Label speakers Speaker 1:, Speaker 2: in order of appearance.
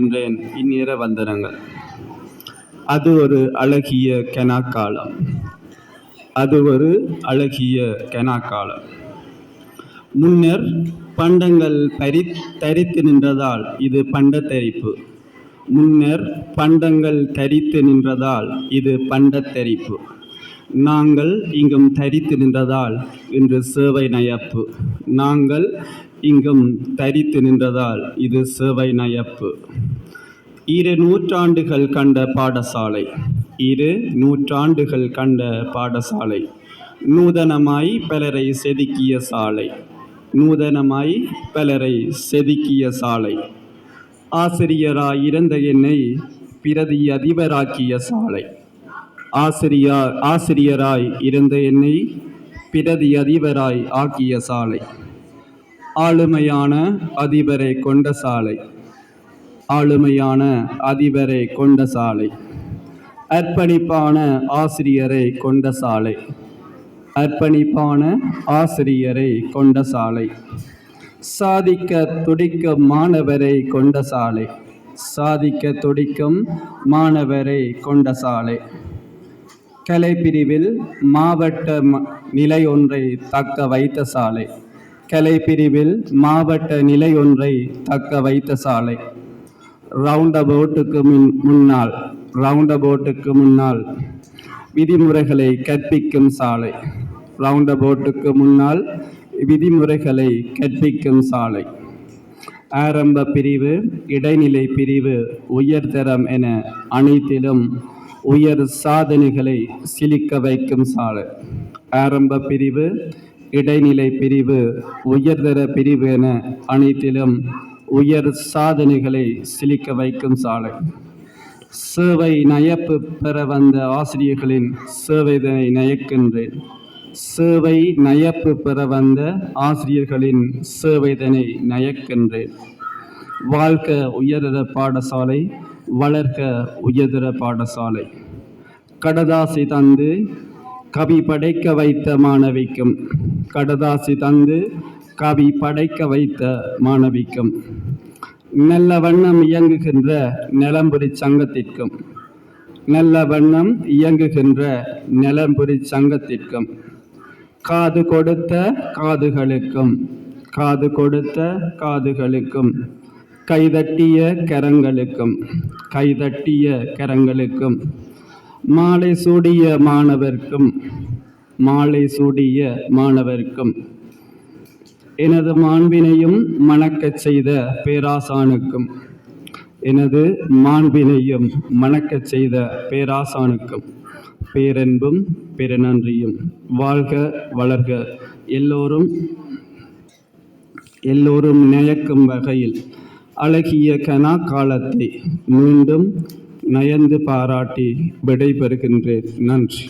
Speaker 1: என்றேன் இந்நிற வந்தனங்கள். அது ஒரு அழகிய கெனாக்காலம். அது ஒரு அழகிய கெனாக்காலம். முன்னர் பண்டங்கள் பரி தரித்து நின்றதால் இது பண்டத்தரிப்பு. முன்னர் பண்டங்கள் தரித்து நின்றதால் இது பண்டத்தரிப்பு. நாங்கள் இங்கும் தரித்து நின்றதால் இன்று சேவை நயப்பு. நாங்கள் இங்கும் தரித்து நின்றதால் இது சேவை நயப்பு. இரு நூற்றாண்டுகள் கண்ட பாடசாலை. இரு நூற்றாண்டுகள் கண்ட பாடசாலை. நூதனமாய் பலரை செதுக்கிய சாலை. நூதனமாய் பலரை செதுக்கிய சாலை. ஆசிரியராய் இருந்த என்னை பிரதி அதிபராக்கிய சாலை. ஆசிரியார் ஆசிரியராய் இருந்த என்னை பிரதி அதிபராய் ஆக்கிய சாலை. ஆளுமையான அதிபரை கொண்ட சாலை. ஆளுமையான அதிபரை கொண்ட சாலை. அர்ப்பணிப்பான ஆசிரியரை கொண்ட சாலை. அர்ப்பணிப்பான ஆசிரியரை கொண்ட சாலை. சாதிக்க துடிக்கும் மாணவரை கொண்ட சாலை. சாதிக்க துடிக்கும் மாணவரை கொண்ட சாலை. கலைப்பிரிவில் மாவட்ட ம- நிலை ஒன்றை தக்க வைத்த சாலை. கலைப்பிரிவில் மாவட்ட நிலை ஒன்றை தக்க வைத்த சாலை. ரவுண்ட் அபவுட்டுக்கு முன் முன்னால் ரவுண்ட் அபவுட்டுக்கு முன்னால் விதிமுறைகளை கற்பிக்கும் சாலை. ரவுண்ட் அபவுட்டுக்கு முன்னால் விதிமுறைகளை கற்பிக்கும் சாலை. ஆரம்ப பிரிவு இடைநிலை பிரிவு உயர்தரம் என அனைத்திலும் உயர் சாதனைகளை சிலிக்க வைக்கும் சாலை ஆரம்ப பிரிவு இடைநிலை பிரிவு உயர்தர பிரிவு என அனைத்திலும் உயர் சாதனைகளை சிலிக்க வைக்கும் சாலை சேவை நயப்பு பெற வந்த ஆசிரியர்களின் சேவைதனை நயக்கின்றேன். சேவை நயப்பு பெற வந்த ஆசிரியர்களின் சேவைதனை நயக்கின்றேன். வாழ்க உயர்தர பாடசாலை வளர்க்க உயர்தர பாடசாலை. கடதாசி தந்து கவி படைக்க வைத்த மாணவிக்கும். கடதாசி தந்து கவி படைக்க வைத்த மாணவிக்கும். நல்ல வண்ணம் இயங்குகின்ற நிலம்புரி சங்கத்திற்கும். நல்ல வண்ணம் இயங்குகின்ற நிலம்புரி சங்கத்திற்கும். காது கொடுத்த காதுகளுக்கும். காது கொடுத்த காதுகளுக்கும். கைதட்டிய கரங்களுக்கும் கைதட்டிய கரங்களுக்கும் மாலை சூடிய மாணவர்க்கும் மாலை சூடிய மாணவர்க்கும் எனது மாண்பினையும் மணக்கச் செய்த பேராசானுக்கும் எனது மாண்பினையும் மணக்கச் செய்த பேராசானுக்கும் பேரன்பும் பெருநன்றியும். வாழ்க வளர்க. எல்லோரும் எல்லோரும் நினைக்கும் வகையில் அழகிய கனா காலத்தை மீண்டும் நயந்து பாராட்டி விடைபெறுகின்றேன். நன்றி.